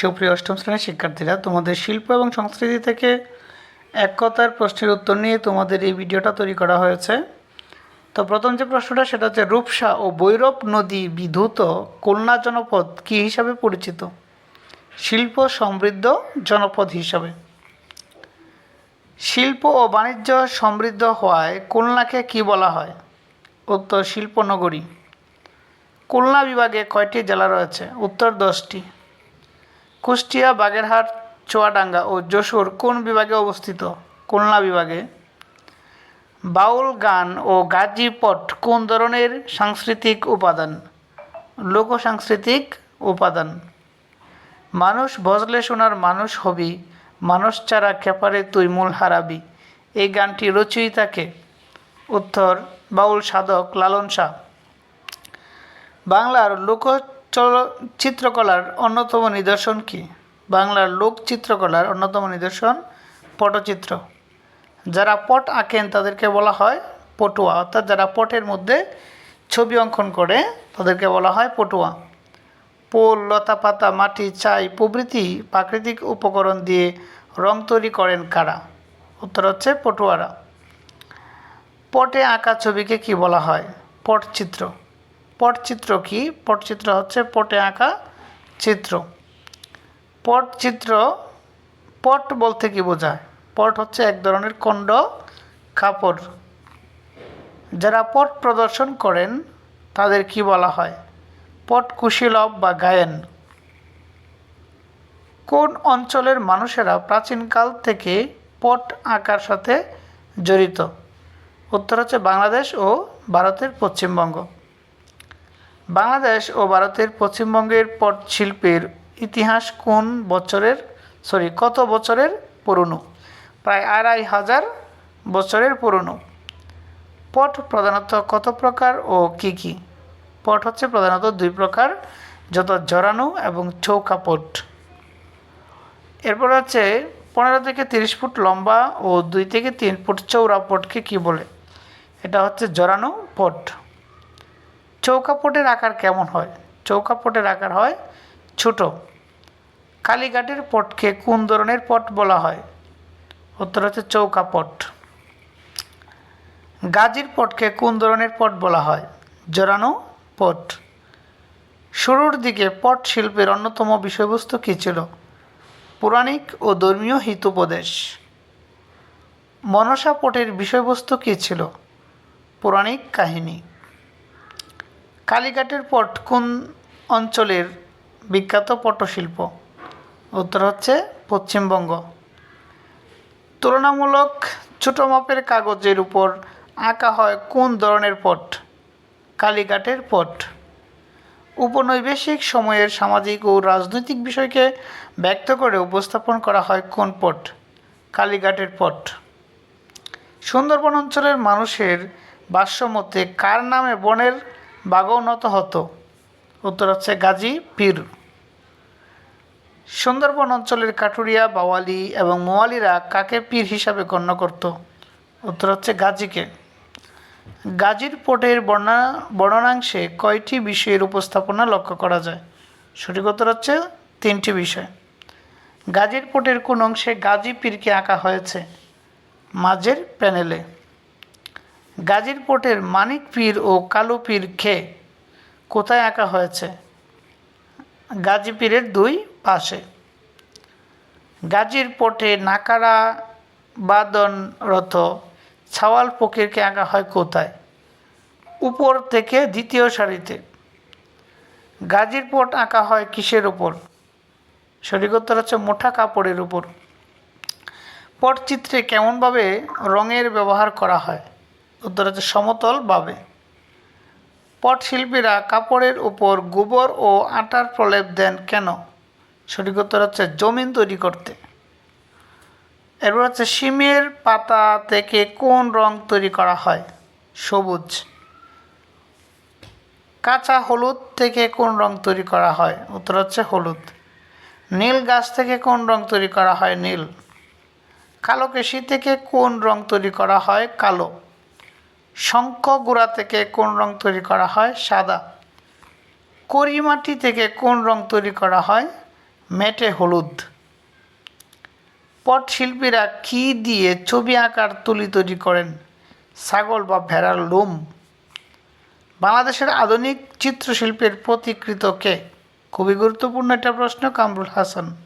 সুপ্রিয় অষ্টম শ্রেণির শিক্ষার্থীরা, তোমাদের শিল্প এবং সংস্কৃতি থেকে এক কথার প্রশ্নের উত্তর নিয়ে তোমাদের এই ভিডিওটা তৈরি করা হয়েছে। তো প্রথম যে প্রশ্নটা, সেটা হচ্ছে, রূপসা ও বৈরব নদী বিধূত খুলনা জনপদ কী হিসাবে পরিচিত? শিল্প সমৃদ্ধ জনপদ হিসাবে। শিল্প ও বাণিজ্য সমৃদ্ধ হওয়ায় খুলনাকে কি বলা হয়? উত্তর, শিল্পনগরী। খুলনা বিভাগে কয়টি জেলা রয়েছে? উত্তর, দশটি। কুষ্টিয়া, বাগেরহাট, চুয়াডাঙ্গা ও যশোর কোন বিভাগে অবস্থিত? খুলনা বিভাগে। বাউল গান ও গাজীপট কোন ধরনের সাংস্কৃতিক উপাদান? লোক সাংস্কৃতিক উপাদান। মানুষ ভজলে শোনার মানুষ হবি, মানুষ ছাড়া খেপারে তুই মূল হারাবি। এই গানটি রচয়িতাকে উত্তর, বাউল সাধক লালন শাহ। বাংলার লোক চিত্রকলার অন্যতম নিদর্শন কি? বাংলার লোক চিত্রকলার অন্যতম নিদর্শন পটচিত্র। যারা পট আঁকেন তাদেরকে বলা হয় পটুয়া, অর্থাৎ যারা পটের মধ্যে ছবি অঙ্কন করে তাদেরকে বলা হয় পটুয়া। পোল, লতা পাতা, মাটি চাই প্রভৃতি প্রাকৃতিক উপকরণ দিয়ে রং তৈরি করেন কারা? উত্তর হচ্ছে পটুয়ারা। পটে আঁকা ছবিকে কি বলা হয়? পটচিত্র। পটচিত্র কি? পটচিত্র হচ্ছে পটে আঁকা চিত্র। পটচিত্র পট বলতে কি বোঝায়? পট হচ্ছে এক ধরনের খণ্ড কাপড়। যারা পট প্রদর্শন করেন, তাদের কি বলা হয়? পট কুশীলভ বা গায়েন। কোন অঞ্চলের মানুষেরা প্রাচীনকাল থেকে পট আঁকার সাথে জড়িত? উত্তর হচ্ছে বাংলাদেশ ও ভারতের পশ্চিমবঙ্গ। বাংলাদেশ ও ভারতের পশ্চিমবঙ্গের পট শিল্পের ইতিহাস কোন বছরের সরি কত বছরের পুরনো? প্রায় আড়াই হাজার বছরের পুরনো। পট প্রধানত কত প্রকার ও কি কি? পট হচ্ছে প্রধানত দুই প্রকার, যত জরানু এবং চৌকা পট। এরপর হচ্ছে পনেরো থেকে তিরিশ ফুট লম্বা ও দুই থেকে তিন ফুট চৌড়া পটকে কি বলে? এটা হচ্ছে জরানু পট। চৌকা পটের আকার কেমন হয়? চৌকা পটের আকার হয় ছোট। কালীঘাটের পটকে কোন ধরনের পট বলা হয়? উত্তর হচ্ছে চৌকা পট গাজীর পটকে কোন ধরনের পট বলা হয়? জোরানো পট। শুরুর দিকে পট শিল্পের অন্যতম বিষয়বস্তু কী ছিল? পৌরাণিক ও ধর্মীয় হিতোপদেশ। মনসা পটের বিষয়বস্তু কী ছিল? পৌরাণিক কাহিনী। কালীঘাটের পট কোন অঞ্চলের বিখ্যাত পটশিল্প? উত্তর হচ্ছে পশ্চিমবঙ্গ। তুলনামূলক ছোটো মাপের কাগজের উপর আঁকা হয় কোন ধরনের পট? কালীঘাটের পট। উপনৈবেশিক সময়ের সামাজিক ও রাজনৈতিক বিষয়কে ব্যক্ত করে উপস্থাপন করা হয় কোন পট? কালীঘাটের পট। সুন্দরবন অঞ্চলের মানুষের ভাষ্যমতে কার নামে বনের বাগৌনত হতো। উত্তর হচ্ছে গাজী পীর। সুন্দরবন অঞ্চলের কাটুরিয়া বাওয়ালি এবং মোয়ালিরা কাকে পীর হিসাবে গণ্য করত? উত্তর হচ্ছে গাজীকে। গাজীর পোটের বর্ণনা বর্ণনাংশে কয়টি বিষয়ের উপস্থাপনা লক্ষ্য করা যায়? সঠিক উত্তর হচ্ছে তিনটি বিষয়। গাজীর পোটের কোন অংশে গাজী পীরকে আঁকা হয়েছে? মাঝের প্যানেলে। গাজীর পোটের মানিক পীর ও কালো পীর খে কোথায় আঁকা হয়েছে? গাজী পীরের দুই পাশে। গাজীর পটে নাকারা বাদনরত ছাওয়াল ফকিরকে আঁকা হয় কোথায়? উপর থেকে দ্বিতীয় সারিতে। গাজীর পট আঁকা হয় কিসের উপর? সঠিক হচ্ছে মোটা কাপড়ের উপর। পটচিত্রে কেমনভাবে রঙের ব্যবহার করা হয়? উত্তর হচ্ছে সমতলভাবে পটশিল্পীরা কাপড়ের উপর গোবর ও আটার প্রলেপ দেন কেন? সঠিক উত্তর হচ্ছে জমিন তৈরি করতে। এরপর হচ্ছে শিমের পাতা থেকে কোন রং তৈরি করা হয়? সবুজ। কাঁচা হলুদ থেকে কোন রং তৈরি করা হয়? উত্তর হচ্ছে হলুদ। নীল গাছ থেকে কোন রং তৈরি করা হয়? নীল। কালো কেশি থেকে কোন রং তৈরি করা হয়? কালো। শঙ্খ গুঁড়া থেকে কোন রং তৈরি করা হয়? সাদা। করি মাটি থেকে কোন রং তৈরি করা হয়? মেটে হলুদ। পটশিল্পীরা কী দিয়ে ছবি আঁকার তুলি তৈরি করেন? ছাগল বা ভেড়ার লোম। বাংলাদেশের আধুনিক চিত্রশিল্পের প্রতিকৃত কে? খুবই গুরুত্বপূর্ণ একটা প্রশ্ন, কামরুল হাসান।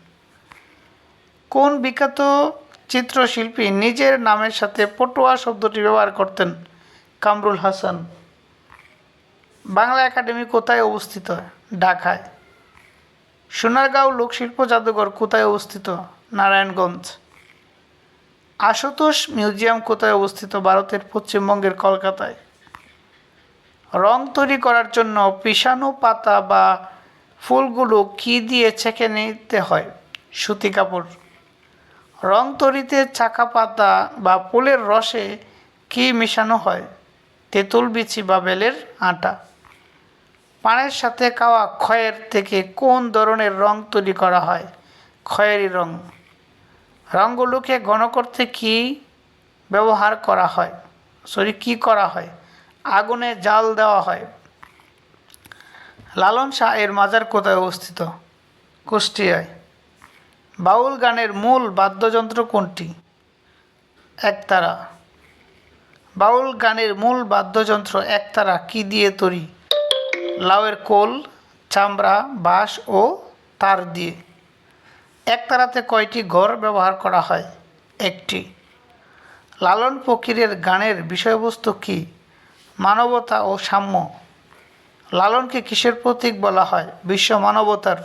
কোন বিখ্যাত চিত্রশিল্পী নিজের নামের সাথে পটুয়া শব্দটি ব্যবহার করতেন? কামরুল হাসান। বাংলা একাডেমি কোথায় অবস্থিত? ঢাকায়। সোনারগাঁও লোকশিল্প জাদুঘর কোথায় অবস্থিত? নারায়ণগঞ্জ। আশুতোষ মিউজিয়াম কোথায় অবস্থিত? ভারতের পশ্চিমবঙ্গের কলকাতায়। রং তৈরি করার জন্য পিষানো পাতা বা ফুলগুলো কী দিয়ে ছেঁকে নিতে হয়? সুতি কাপড়। রং তৈরিতে চাকা পাতা বা ফুলের রসে কী মেশানো হয়? তেঁতুল বিচি বা বেলের আটা। পানের সাথে খাওয়া ক্ষয়ের থেকে কোন ধরনের রং তৈরি করা হয়? খয়েরি রং। রঙগুলোকে ঘন করতে কি ব্যবহার করা হয়? সরি, কি করা হয়? আগুনে জাল দেওয়া হয়। লালন শাহ এর মাজার কোথায় অবস্থিত? কুষ্টিয়ায়। বাউল গানের মূল বাদ্যযন্ত্র কোনটি? একতারা। বাউল গানের মূল বাদ্যযন্ত্র একতারা কি দিয়ে তৈরি? লাউয়ের কোল, চামড়া, বাঁশ ও তার দিয়ে। একতারাতে কয়টি ঘর ব্যবহার করা হয়? একটি। লালন ফকিরের গানের বিষয়বস্তু কি? মানবতা ও সাম্য। লালনকে কিসের প্রতীক বলা হয়? বিশ্ব মানবতার।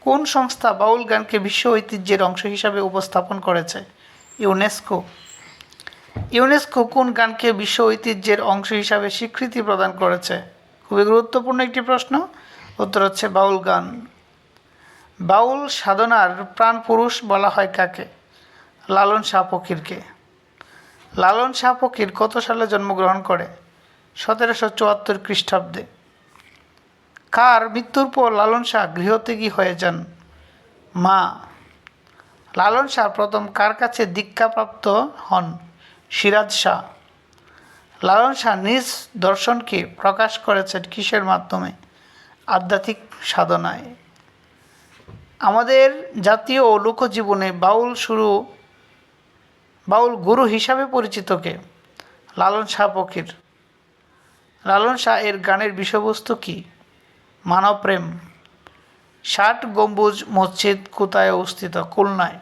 কোন সংস্থা বাউল গানকে বিশ্ব ঐতিহ্যের অংশ হিসাবে উপস্থাপন করেছে? ইউনেস্কো। ইউনেস্কো কোন গানকে বিশ্ব ঐতিহ্যের অংশ হিসাবে স্বীকৃতি প্রদান করেছে? খুবই গুরুত্বপূর্ণ একটি প্রশ্ন। উত্তর হচ্ছে বাউল গান। বাউল সাধনার প্রাণ পুরুষ বলা হয় কাকে? লালন শাহ ফকিরকে। লালন শাহ ফকির কত সালে জন্মগ্রহণ করে? সতেরোশো চুয়াত্তর খ্রিস্টাব্দে। কার মৃত্যুর পর লালন শাহ গৃহত্যাগী হয়ে যান? মা। লালন শাহ প্রথম কার কাছে দীক্ষাপ্রাপ্ত হন? সিরাজ শাহ। লালন শাহ নিজ দর্শনকে প্রকাশ করেছেন কিসের মাধ্যমে? আধ্যাত্মিক সাধনায়। আমাদের জাতীয় ও লোকজীবনে বাউল শুরু, বাউল গুরু হিসাবে পরিচিতকে লালন শাহ ফকির। লালন শাহ এর গানের বিষয়বস্তু কি? মানব প্রেম। ষাট গম্বুজ মসজিদ কোথায় অবস্থিত? খুলনায়।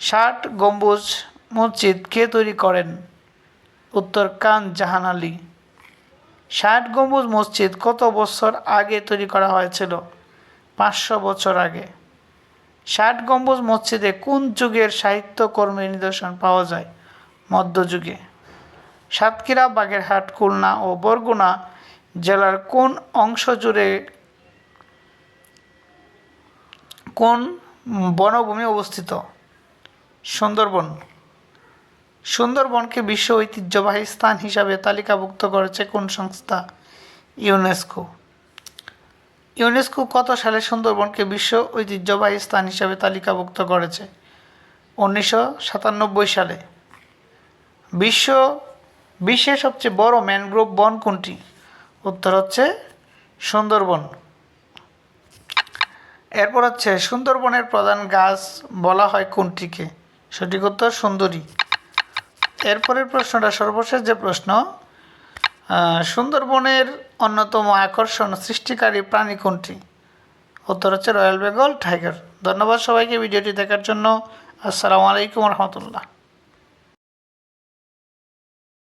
ষাট গম্বুজ মসজিদ কে তৈরি করেন? উত্তর, কান জাহান আলী। ষাট গম্বুজ মসজিদ কত বছর আগে তৈরি করা হয়েছিল? পাঁচশো বছর আগে। ষাট গম্বুজ মসজিদে কোন যুগের সাহিত্যকর্মের নিদর্শন পাওয়া যায়? মধ্যযুগে। সাতক্ষীরা, বাগেরহাট, খুলনা ও বরগুনা জেলার কোন অংশ জুড়ে কোন বনভূমি অবস্থিত? সুন্দরবন। সুন্দরবনকে বিশ্ব ঐতিহ্যবাহী স্থান হিসাবে তালিকাভুক্ত করেছে কোন সংস্থা? ইউনেস্কো। ইউনেস্কো কত সালে সুন্দরবনকে বিশ্ব ঐতিহ্যবাহী স্থান হিসাবে তালিকাভুক্ত করেছে? উনিশশো সাতানব্বই সালে। বিশ্ব, বিশ্বের সবচেয়ে বড় ম্যানগ্রোভ বন কোনটি? উত্তর হচ্ছে সুন্দরবন। এরপর হচ্ছে সুন্দরবনের প্রধান গাছ বলা হয় কোনটিকে? সঠিক উত্তর সুন্দরী। এরপরের প্রশ্নটা সর্বশেষ যে প্রশ্ন সুন্দরবনের অন্যতম আকর্ষণ সৃষ্টিকারী প্রাণী কোনটি? উত্তর হচ্ছে রয়্যাল বেঙ্গল টাইগার। ধন্যবাদ সবাইকে ভিডিওটি দেখার জন্য। আসসালামু আলাইকুম রহমতুল্লাহ।